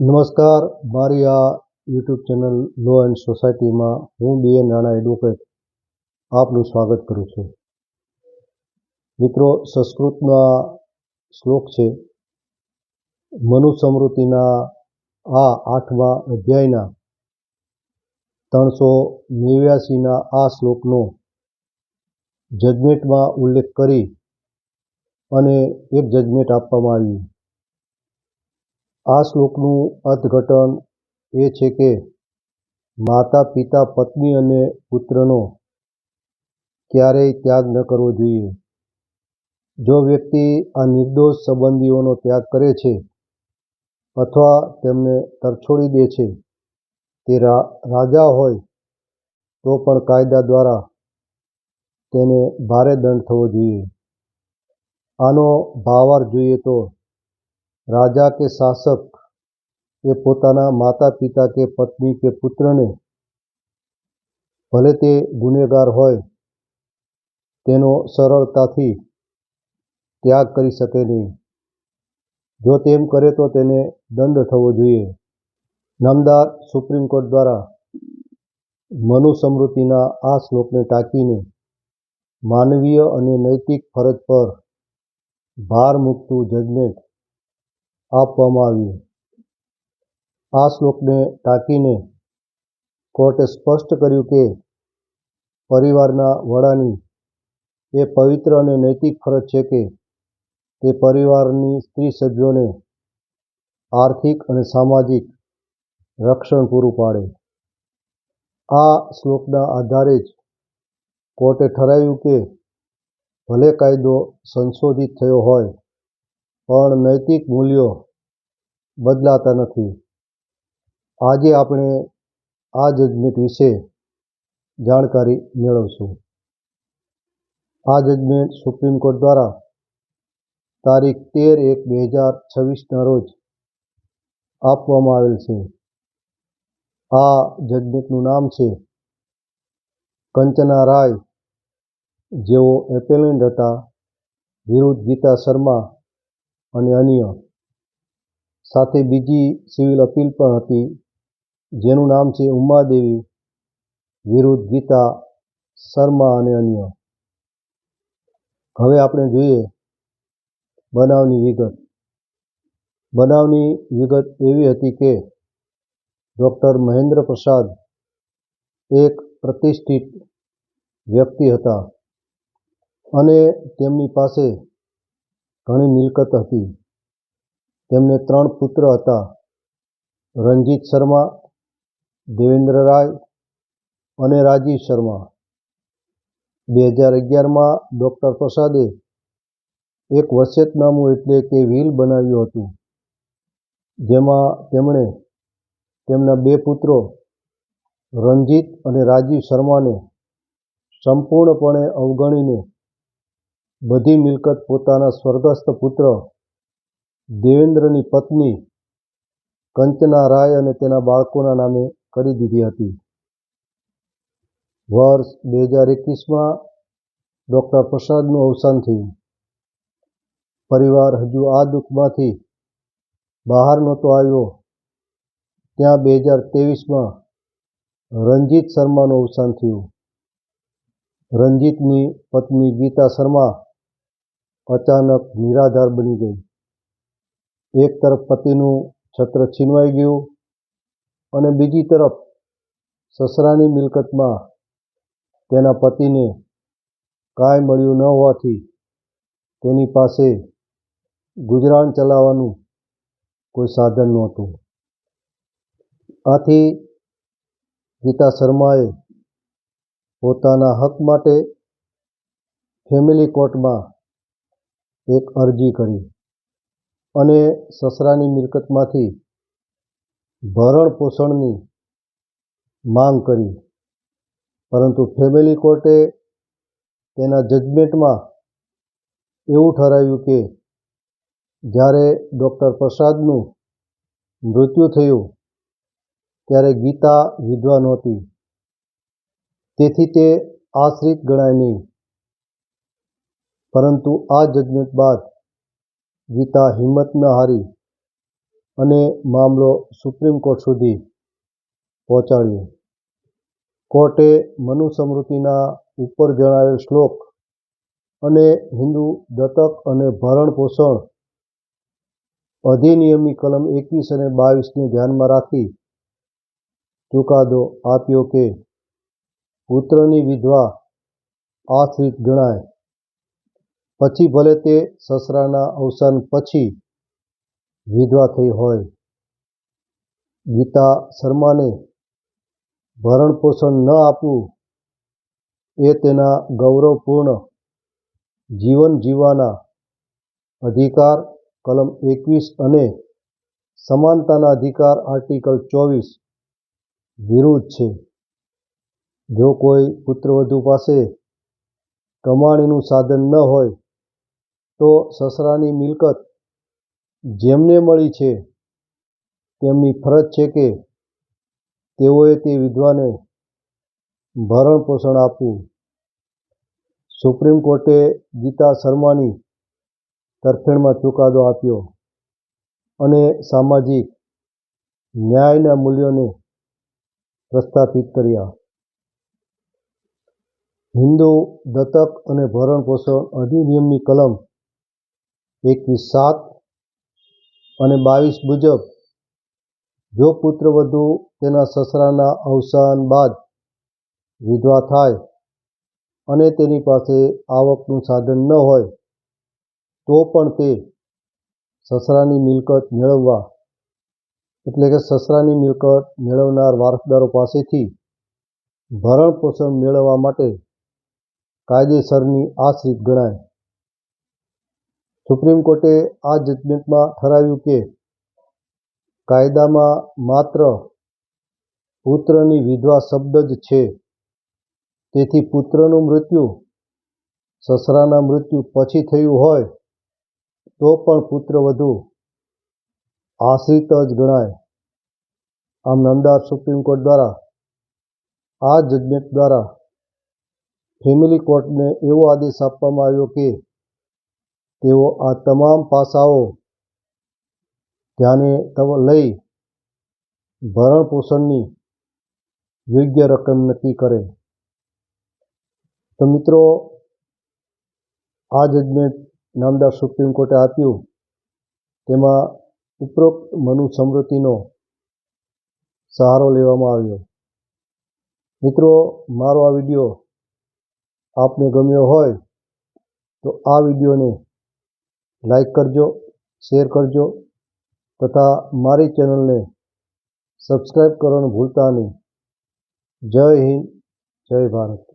નમસ્કાર. મારી આ યુટ્યુબ ચેનલ લો એન્ડ સોસાયટીમાં હું બી એન રાણા એડવોકેટ આપનું સ્વાગત કરું છું. મિત્રો સંસ્કૃતના શ્લોક છે, મનુસ્મૃતિના આ આઠમા અધ્યાયના ત્રણસો નેવ્યાસીના આ શ્લોકનો જજમેન્ટમાં ઉલ્લેખ કરી અને એક જજમેન્ટ આપવામાં આવ્યું. આ શ્લોકનું અર્થઘટન એ છે કે માતા, પિતા, પત્ની અને પુત્રનો ક્યારેય ત્યાગ ન કરવો જોઈએ. જો વ્યક્તિ આ નિર્દોષ સંબંધીઓનો ત્યાગ કરે છે અથવા તેમને તરછોડી દે છે, તે રાજા હોય, તો પણ કાયદા દ્વારા તેને ભારે દંડ થવો જોઈએ. આનો ભાવાર્થ જોઈએ તો રાજા કે શાસક એ પોતાના માતા પિતા કે પત્ની કે પુત્રને ભલે તે ગુનેગાર હોય તેનો સરળતાથી ત્યાગ કરી શકે નહીં. જો તેમ કરે તો તેને દંડ થવો જોઈએ. નામદાર સુપ્રીમ કોર્ટ દ્વારા મનુ સમૃદ્ધિના આ શ્લોકને ટાંકીને માનવીય અને નૈતિક ફરજ પર ભાર મૂકતું જજમેન્ટ આપવામાં આવ્યું. આ શ્લોકને ટાંકીને કોર્ટે સ્પષ્ટ કર્યું કે પરિવારના વડાની એ પવિત્ર અને નૈતિક ફરજ છે કે તે પરિવારની સ્ત્રી સભ્યોને આર્થિક અને સામાજિક રક્ષણ પૂરું પાડે. આ શ્લોકના આધારે જ કોર્ટે ઠરાવ્યું કે ભલે કાયદો સંશોધિત થયો હોય પણ નૈતિક મૂલ્યો બદલાતા નથી. આજે આપણે આ જજમેન્ટ વિશે જાણકારી મેળવશું. આ જજમેન્ટ સુપ્રીમ કોર્ટ દ્વારા તારીખ તેર એક બે હજાર છવ્વીસના રોજ આપવામાં આવેલ છે. આ જજમેન્ટનું નામ છે કંચના રાય. જેઓ એપેલેન્ટ હતા. વિરુદ્ધ ગીતા શર્મા અને અન્ય. સાથે બીજી સિવિલ અપીલ પણ હતી, જેનું નામ છે ઉમાદેવી, વિરુદ્ધ ગીતા, શર્મા અને અન્ય. હવે આપણે જોઈએ બનાવની વિગત. બનાવની વિગત એવી હતી કે ડૉક્ટર મહેન્દ્ર પ્રસાદ એક પ્રતિષ્ઠિત વ્યક્તિ હતા અને તેમની પાસે ઘણી મિલકત હતી. તેમને ત્રણ પુત્ર હતા. રંજીત શર્મા, દેવેન્દ્ર રાય અને રાજીવ શર્મા. બે હજાર અગિયારમાં ડૉક્ટર પ્રસાદે એક વસિયતનામું એટલે કે વ્હીલ બનાવ્યું હતું, જેમાં તેમણે તેમના બે પુત્રો રંજીત અને રાજીવ શર્માને સંપૂર્ણપણે અવગણીને બધી મિલકત પોતાના સ્વર્ગસ્થ પુત્ર, દેવેન્દ્રની પત્ની, કંચના રાય અને તેના બાળકોના નામે કરી દીધી હતી. વર્ષ બે હજાર એકવીસમાં ડૉક્ટર પ્રસાદનું અવસાન થયું. પરિવાર હજુ આ દુઃખમાંથી બહાર નહોતો આવ્યો. ત્યાં બે હજાર ત્રેવીસમાં રંજીત શર્માનું અવસાન થયું. રંજીતની પત્ની ગીતા શર્મા અચાનક નિરાધાર બની ગઈ. એક તરફ પતિનું છત્ર છીનવાઈ ગયું અને બીજી તરફ સસરાની મિલકતમાં તેના પતિને કાંઈ મળ્યું ન હોવાથી તેની પાસે ગુજરાન ચલાવવાનું કોઈ સાધન નહોતું. આથી ગીતા શર્માએ પોતાના હક માટે ફેમિલી કોર્ટમાં એક અરજી કરી અને સસરાની મિલકતમાંથી ભરણ પોષણની માંગ કરી. પરંતુ ફેમિલી કોર્ટે તેના જજમેન્ટમાં એવું ઠરાવ્યું કે જ્યારે ડૉક્ટર પ્રસાદનું મૃત્યુ થયું, ત્યારે ગીતા વિધવા નહોતી તેથી તે આશ્રિત ગણાય નહીં પરંતુ આ જજમેન્ટ બાદ ગીતા હિંમત ન હારી અને મામલો સુપ્રીમ કોર્ટ સુધી પહોંચાડ્યો. કોર્ટે મનુસ્મૃતિના ઉપર જણાવેલ શ્લોક અને હિન્દુ દત્તક અને ભરણપોષણ અધિનિયમની કલમ એકવીસ અને બાવીસને ધ્યાનમાં રાખી ચુકાદો આપ્યો કે પુત્રની વિધવા આશ્રિત ગણાય. પછી ભલે તે સસરાના અવસાન પછી વિધવા થઈ હોય. ગીતા શર્માને ભરણપોષણ ન આપવું એ તેના ગૌરવપૂર્ણ જીવન જીવવાના અધિકાર, કલમ એકવીસ અને સમાનતાના અધિકાર આર્ટિકલ ચોવીસ વિરુદ્ધ છે. જો કોઈ પુત્રવધુ પાસે કમાણીનું સાધન ન હોય તો સસરાની મિલકત જેમને મળી છે, તેમની ફરજ છે કે તેઓએ તે વિધવાને ભરણપોષણ આપવું. સુપ્રીમ કોર્ટે ગીતા શર્માની તરફેણમાં ચુકાદો આપ્યો અને સામાજિક ન્યાયના મૂલ્યોને પ્રસ્થાપિત કર્યા. હિન્દુ દત્તક અને ભરણપોષણ અધિનિયમની કલમ એકવીસ સાત અને બાવીસ મુજબ જો પુત્રવધુ તેના સસરાના અવસાન બાદ વિધવા થાય અને તેની પાસે આવકનું સાધન ન હોય, તો પણ તે સસરાની મિલકત મેળવવા એટલે કે સસરાની મિલકત મેળવનાર વારસદારો પાસેથી ભરણપોષણ મેળવવા માટે કાયદેસરની આશ્રિત ગણાય. સુપ્રીમ કોર્ટે આ જજમેન્ટમાં ઠરાવ્યું કે કાયદામાં માત્ર પુત્રની વિધવા શબ્દ જ છે. તેથી પુત્રનું મૃત્યુ, સસરાના મૃત્યુ પછી થયું હોય તો પણ પુત્રવધુ આશ્રિત જ ગણાય. આમ નામદાર સુપ્રીમ કોર્ટ દ્વારા આ જજમેન્ટ દ્વારા ફેમિલી કોર્ટને એવો આદેશ આપવામાં આવ્યો કે તેઓ આ તમામ પાસાઓ ધ્યાને લઈ ભરણપોષણની યોગ્ય રકમ નક્કી કરે. તો મિત્રો, આ જજમેન્ટ નામદાર સુપ્રીમ કોર્ટે આપ્યું. તેમાં ઉપરોક્ત મનુસ્મૃતિનો સહારો લેવામાં આવ્યો. મિત્રો, મારો આ વીડિયો આપને ગમ્યો હોય તો આ વિડીયોને લાઈક કરજો શેર કરજો તથા મારી ચેનલને સબસ્ક્રાઈબ કરવાનું ભૂલતા નહીં. જય હિન્દ, જય ભારત.